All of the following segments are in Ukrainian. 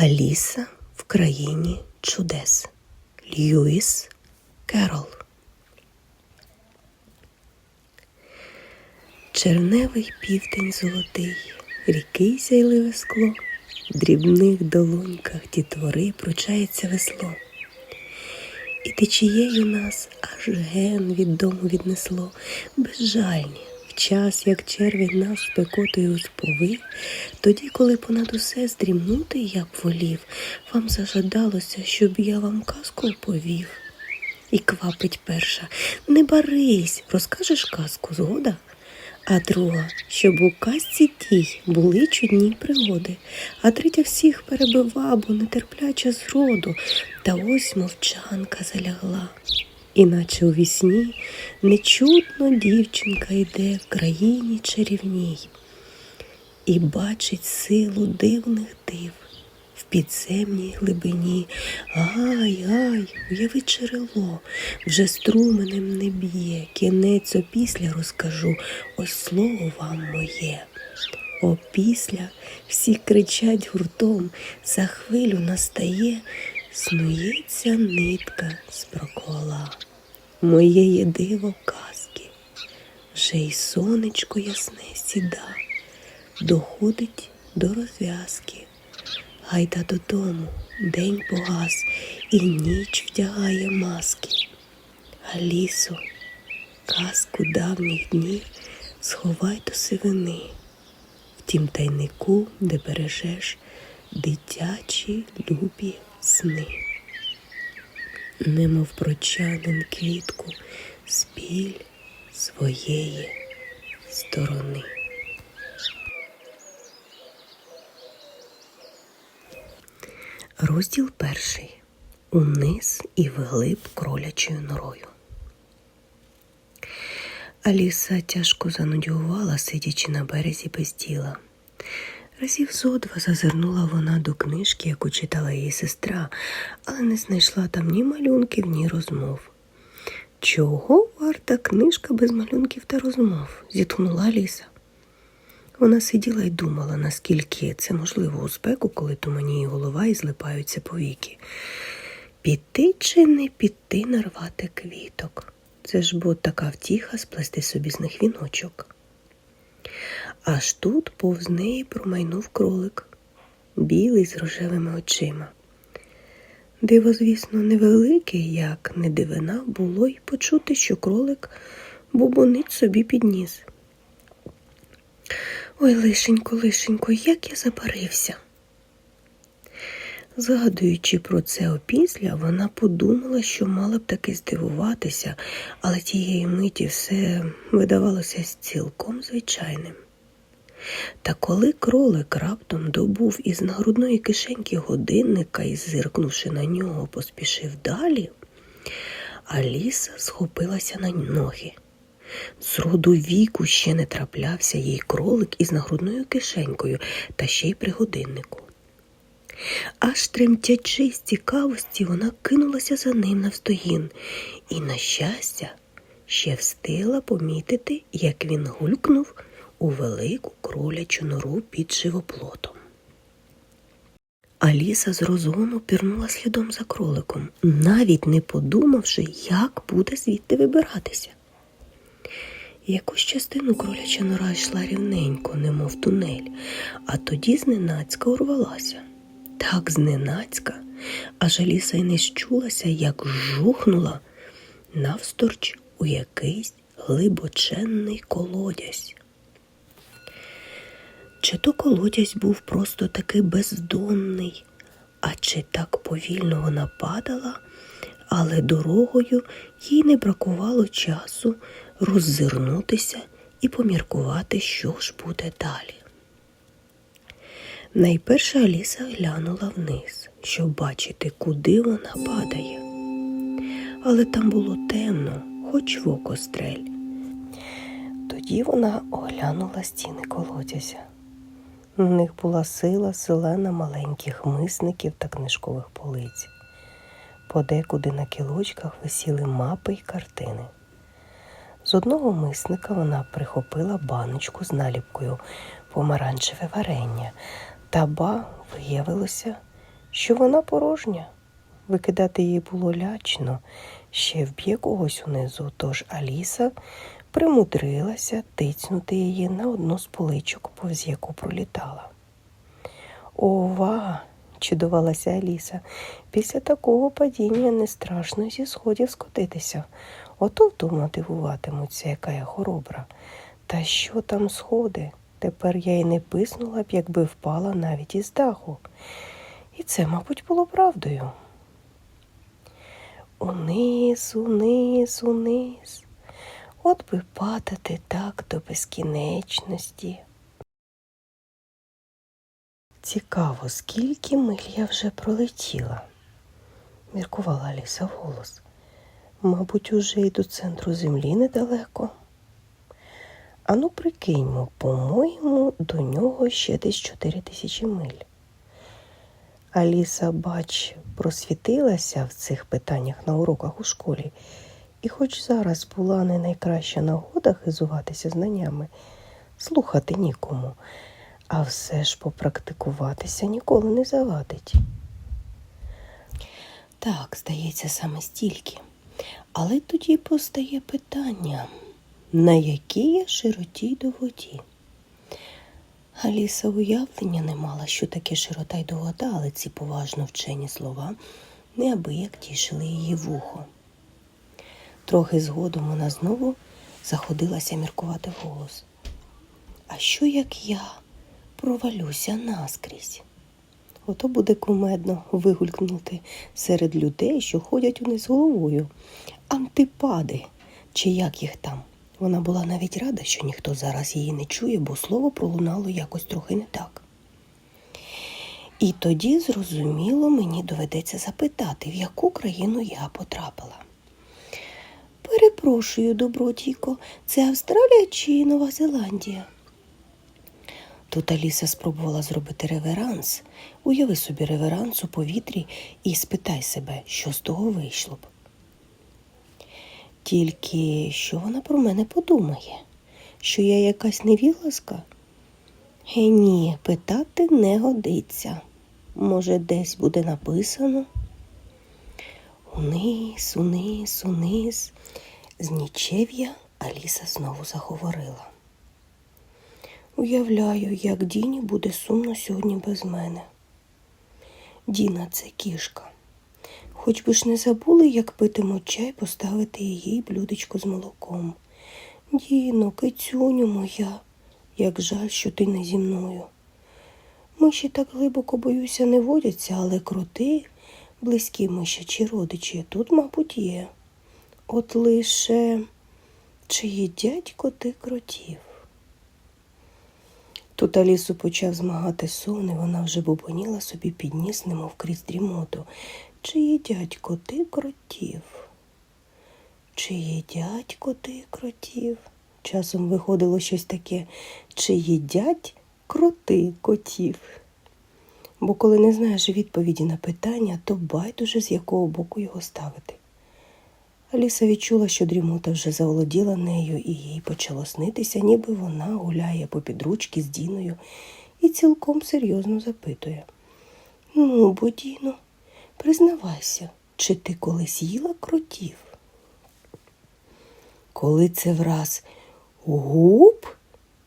Аліса в країні чудес. Льюіс Керол. Черневий південь золотий, ріки сяйливе скло, в дрібних долоньках дітвори пручається весло. І течією нас аж ген від дому віднесло, безжальні, час, як червень нас спекотою сповив, тоді, коли понад усе здрімнути я б волів, вам зажадалося, щоб я вам казку оповів. І квапить перша, не барись, розкажеш казку, згода? А друга, щоб у казці тій були чудні пригоди, а третя всіх перебива, бо нетерпляча зроду, та ось мовчанка залягла. Іначе у вісні нечутно дівчинка йде в країні чарівній і бачить силу дивних див в підземній глибині. Ай, ай, уяви джерело, вже струменем не б'є, кінець опісля розкажу, ось слово вам моє. Опісля всі кричать гуртом, за хвилю настає, снується нитка з прокола. Моєє диво казки, вже й сонечко ясне сіда, доходить до розв'язки. Гайда додому, день погас, і ніч вдягає маски. Алісо, казку давніх днів сховай до сивини, в тім тайнику, де бережеш дитячі любі сни. Немов прочанин квітку, спіль своєї сторони. Розділ перший. Униз і вглиб кролячою норою. Аліса тяжко занудьгувала, сидячи на березі без діла. Разів зо два зазирнула вона до книжки, яку читала її сестра, але не знайшла там ні малюнків, ні розмов. Чого варта книжка без малюнків та розмов? зітхнула Аліса. Вона сиділа і думала, наскільки це можливо у спеку, коли туманіє голова і злипаються повіки. Піти чи не піти нарвати квіток? Це ж бо така втіха сплести собі з них віночок. Аж тут повз неї промайнув кролик, білий з рожевими очима. Диво, звісно, невелике, як не дивина, було й почути, що кролик бубонить собі підніс. Ой, лишенько, лишенько, як я забарився. Згадуючи про це опісля, вона подумала, що мала б таки здивуватися, але тієї миті все видавалося цілком звичайним. Та коли кролик раптом добув із нагрудної кишеньки годинника і, зиркнувши на нього, поспішив далі, Аліса схопилася на ноги. З роду віку ще не траплявся їй кролик із нагрудною кишенькою та ще й при годиннику. Аж тремтячи з цікавості, вона кинулася за ним навстоїн і, на щастя, ще встигла помітити, як він гулькнув у велику кролячу нору під живоплотом. Аліса з розгону пірнула слідом за кроликом, навіть не подумавши, як буде звідти вибиратися. Якусь частину кроляча нора йшла рівненько, немов тунель, а тоді зненацька урвалася. Так зненацька, аж Аліса й не щулася, як жухнула навсторч у якийсь глибоченний колодязь. Чи то колодязь був просто такий бездонний, а чи так повільно вона падала, але дорогою їй не бракувало часу роззирнутися і поміркувати, що ж буде далі. Найперше Аліса глянула вниз, щоб бачити, куди вона падає. Але там було темно, хоч в око стрель. Тоді вона оглянула стіни колодязя. В них була сила селена маленьких мисників та книжкових полиць. Подекуди на кілочках висіли мапи й картини. З одного мисника вона прихопила баночку з наліпкою помаранчеве варення, та ба виявилося, що вона порожня. Викидати її було лячно, ще вб'є когось унизу, тож Аліса примудрилася тицнути її на одну з поличок, повз яку пролітала. Ова! чудувалася Аліса. Після такого падіння не страшно зі сходів скотитися. Ото вдома дивуватимуться, яка я хоробра. Та що там сходи? Тепер я й не писнула б, якби впала навіть із даху. І це, мабуть, було правдою. Униз, униз, униз. От би падати так до безкінечності. Цікаво, скільки миль я вже пролетіла, міркувала Аліса вголос. Мабуть, уже й до центру землі недалеко. Ану, прикиньмо, по-моєму, до нього ще десь чотири тисячі миль. Аліса, бач, просвітилася в цих питаннях на уроках у школі, і хоч зараз була не найкраща нагода хизуватися знаннями, слухати нікому, а все ж попрактикуватися ніколи не завадить. Так, здається, саме стільки. Але тоді постає питання, на якій я широті й доводі? Аліса уявлення не мала, що таке широта й довода, але ці поважно вчені слова неабияк тішили її вухо. Трохи згодом вона знову заходилася міркувати вголос. А що як я провалюся наскрізь? Ото буде кумедно вигулькнути серед людей, що ходять униз головою. Антипади, чи як їх там. Вона була навіть рада, що ніхто зараз її не чує, бо слово пролунало якось трохи не так. І тоді, зрозуміло, мені доведеться запитати, в яку країну я потрапила. Перепрошую, добродійко, це Австралія чи Нова Зеландія? Тут Аліса спробувала зробити реверанс. Уяви собі реверанс у повітрі і спитай себе, що з того вийшло б. Тільки що вона про мене подумає? Що я якась невіласка? Е, ні, питати не годиться. Може, десь буде написано? Униз, униз, униз. З нічев'я Аліса знову заговорила. Уявляю, як Діні буде сумно сьогодні без мене. Діна це кішка. Хоч би ж не забули, як питимуть чай, поставити її блюдечко з молоком. Діно, кицюню моя, як жаль, що ти не зі мною. Миші так глибоко боюся не водяться, але кроти, близькі мишачі родичі, тут, мабуть, є. От лише чи їдять коти кротів? Тут Алісу почав змагати сон, і вона вже бубоніла собі під ніс, немов крізь дрімоту. Чи їдять коти кротів? Чи їдять коти кротів? Часом виходило щось таке, чи їдять кроти котів? Бо коли не знаєш відповіді на питання, то байдуже з якого боку його ставити. Аліса відчула, що дрімота вже заволоділа нею, і їй почало снитися, ніби вона гуляє по підручки з Діною і цілком серйозно запитує. Ну, бо, Діно, признавайся, чи ти колись їла кротів? Коли це враз гуп,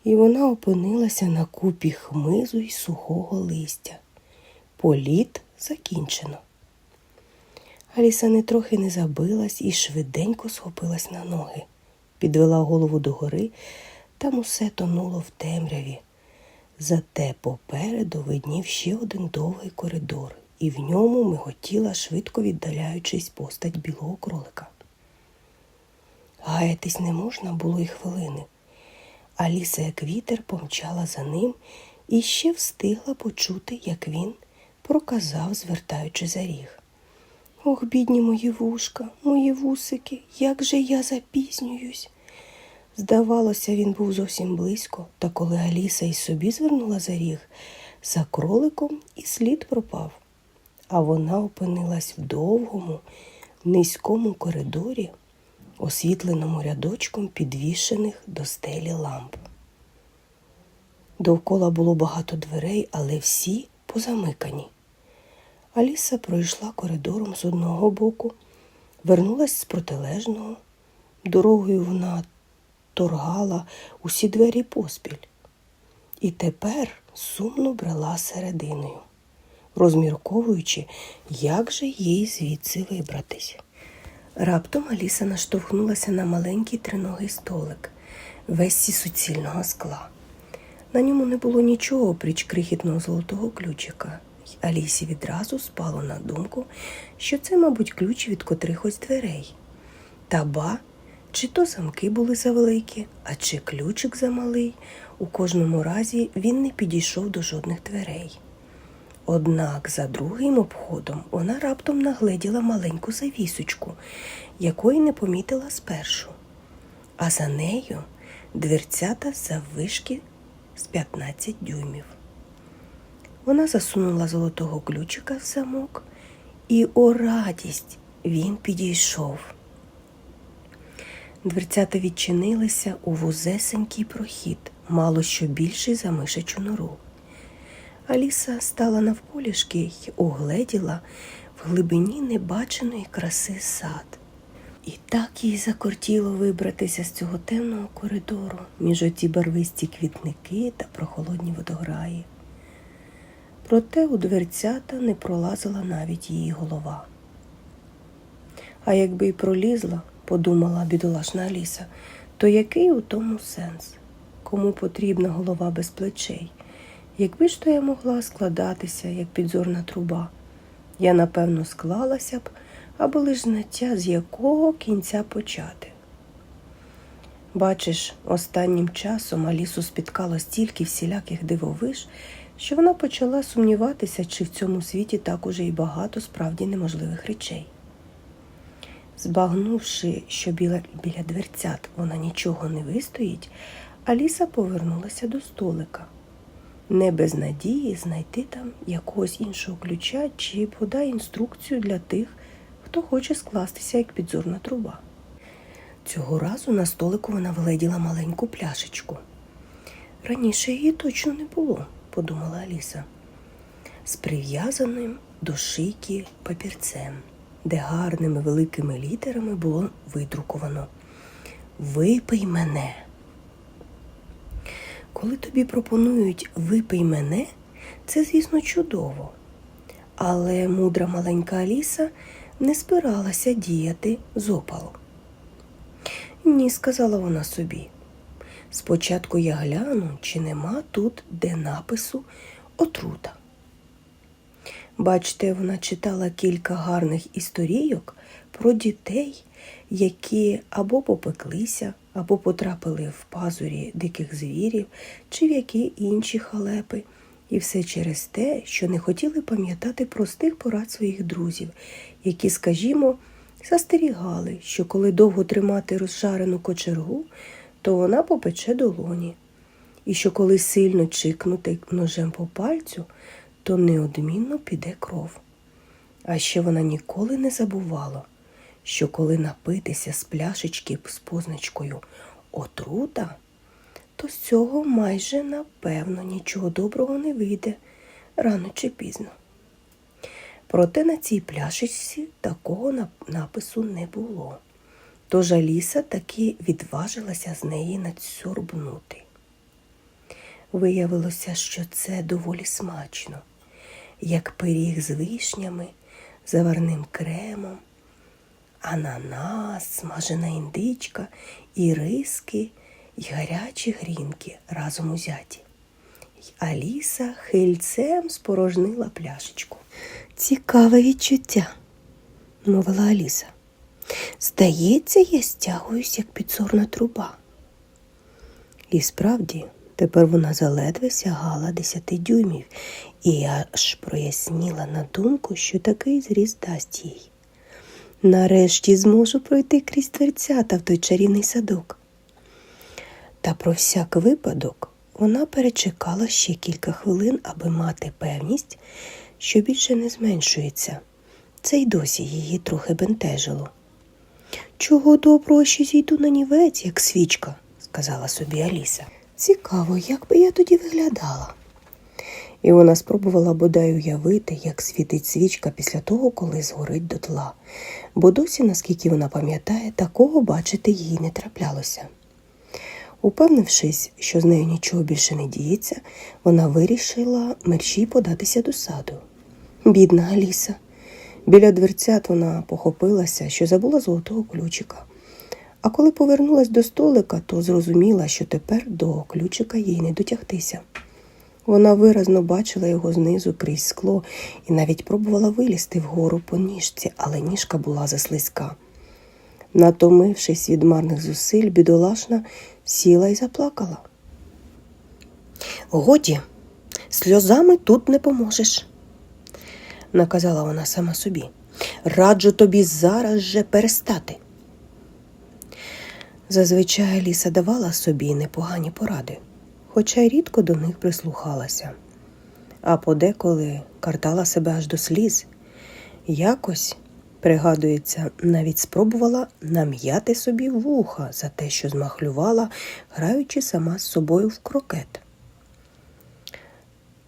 і вона опинилася на купі хмизу й сухого листя. Політ закінчено. Аліса не трохи не забилась і швиденько схопилась на ноги, підвела голову догори, там усе тонуло в темряві. Зате попереду виднів ще один довгий коридор, і в ньому миготіла, швидко віддаляючись постать білого кролика. Гаятись не можна було й хвилини. Аліса, як вітер, помчала за ним і ще встигла почути, як він проказав, звертаючи за ріг. Ох, бідні мої вушка, мої вусики, як же я запізнююсь. Здавалося, він був зовсім близько, та коли Аліса й собі звернула за ріг, за кроликом і слід пропав. А вона опинилась в довгому, низькому коридорі, освітленому рядочком підвішених до стелі ламп. Довкола було багато дверей, але всі позамикані. Аліса пройшла коридором з одного боку, вернулась з протилежного. Дорогою вона торгала усі двері поспіль. І тепер сумно брела серединою, розмірковуючи, як же їй звідси вибратись. Раптом Аліса наштовхнулася на маленький триногий столик, весь зі суцільного скла. На ньому не було нічого, опріч крихітного золотого ключика. Алісі відразу спало на думку, що це, мабуть, ключ від котрихось дверей. Та ба, чи то замки були завеликі, а чи ключик замалий. У кожному разі він не підійшов до жодних дверей. Однак за другим обходом вона раптом нагледіла маленьку завісочку, якої не помітила спершу. А за нею дверцята заввишки з 15 дюймів. Вона засунула золотого ключика в замок, і о радість він підійшов. Дверцята відчинилися у вузесенький прохід, мало що більший за мишечу нору. Аліса стала навколішки й угледіла в глибині небаченої краси сад. І так їй закортіло вибратися з цього темного коридору між оті барвисті квітники та прохолодні водограї. Проте у дверцята не пролазила навіть її голова. А якби й пролізла, подумала бідолашна Аліса, то який у тому сенс? Кому потрібна голова без плечей? Якби ж то я могла складатися, як підзорна труба, я напевно склалася б, аби лиш знаття, з якого кінця почати. Бачиш, останнім часом Алісу спіткало стільки всіляких дивовиж, що вона почала сумніватися, чи в цьому світі так уже й багато справді неможливих речей. Збагнувши, що біля, біля дверцят вона нічого не вистоїть, Аліса повернулася до столика. Не без надії знайти там якогось іншого ключа чи подай інструкцію для тих, хто хоче скластися як підзорна труба. Цього разу на столику вона вледіла маленьку пляшечку. Раніше її точно не було, подумала Аліса, з прив'язаним до шийки папірцем, де гарними великими літерами було видруковано Випий мене. Коли тобі пропонують випий мене, це, звісно, чудово. Але мудра маленька Аліса не спиралася діяти з опалу. Ні, сказала вона собі. Спочатку я гляну, чи нема тут де напису отрута. Бачте, вона читала кілька гарних історійок про дітей, які або попеклися, або потрапили в пазурі диких звірів чи в які інші халепи. І все через те, що не хотіли пам'ятати простих порад своїх друзів, які, скажімо, застерігали, що коли довго тримати розжарену кочергу, то вона попече долоні, і що коли сильно чикнути ножем по пальцю, то неодмінно піде кров. А ще вона ніколи не забувала, що коли напитися з пляшечки з позначкою отрута, то з цього майже напевно нічого доброго не вийде рано чи пізно. Проте на цій пляшечці такого напису не було. Тож Аліса таки відважилася з неї надсьорбнути. Виявилося, що це доволі смачно, як пиріг з вишнями, заварним кремом, ананас, смажена індичка, і риски, і гарячі грінки разом узяті. Аліса хильцем спорожнила пляшечку. Цікаве відчуття, мовила Аліса. Здається, я стягуюсь, як підзорна труба. І справді, тепер вона заледве сягала десяти дюймів і аж проясніла на думку, що такий зріз дасть їй. Нарешті зможу пройти крізь дверцята в той чарівний садок. Та про всяк випадок вона перечекала ще кілька хвилин, аби мати певність, що більше не зменшується. Це й досі її трохи бентежило. Чого доброго що зійду на нівець, як свічка, сказала собі Аліса. Цікаво, як би я тоді виглядала. і вона спробувала бодай уявити, як світить свічка після того, коли згорить дотла. Бо досі, наскільки вона пам'ятає, такого бачити їй не траплялося. Упевнившись, що з нею нічого більше не діється, вона вирішила мерщій податися до саду. Бідна Аліса. Біля дверцят вона похопилася, що забула золотого ключика. А коли повернулась до столика, то зрозуміла, що тепер до ключика їй не дотягтися. Вона виразно бачила його знизу крізь скло і навіть пробувала вилізти вгору по ніжці, але ніжка була заслизька. Натомившись від марних зусиль, бідолашна сіла і заплакала. Годі, сльозами тут не поможеш, наказала вона сама собі. Раджу тобі зараз же перестати. Зазвичай Ліса давала собі непогані поради, хоча й рідко до них прислухалася, а подеколи картала себе аж до сліз. Якось, пригадується, навіть спробувала нам'яти собі вуха за те, що змахлювала, граючи сама з собою в крокет.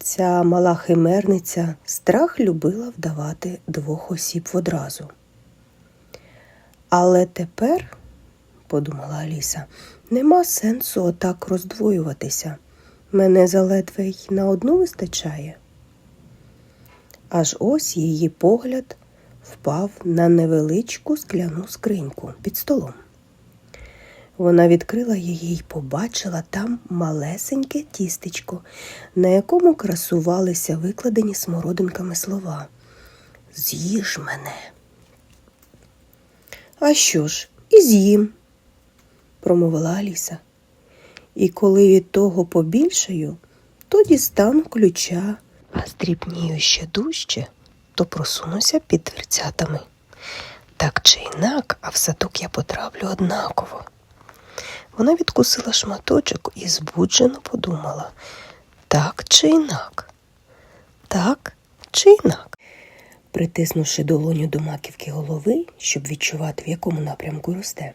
Ця мала химерниця страх любила вдавати двох осіб одразу. Але тепер, подумала Аліса, нема сенсу отак роздвоюватися. Мене заледве й на одну вистачає. Аж ось її погляд впав на невеличку скляну скриньку під столом. Вона відкрила її й побачила там малесеньке тістечко, на якому красувалися викладені смородинками слова З'їж мене. А що ж, і з'їм, промовила Аліса. І коли від того побільшаю, то дістану ключа, а стріпнію ще дужче, то просунуся під дверцятами. Так чи інак, а в садок я потраплю однаково. Вона відкусила шматочок і збуджено подумала так чи інак, так чи інак. Притиснувши долоню до маківки голови, щоб відчувати, в якому напрямку росте,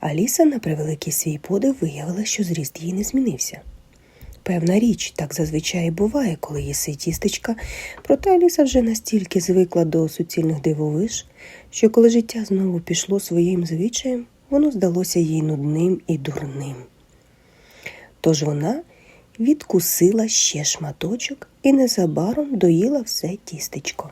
Аліса на превеликий свій подив виявила, що зріст їй не змінився. Певна річ, так зазвичай буває, коли їси тістечка, проте Аліса вже настільки звикла до суцільних дивовиж, що коли життя знову пішло своїм звичаєм, воно здалося їй нудним і дурним. Тож вона відкусила ще шматочок і незабаром доїла все тістечко.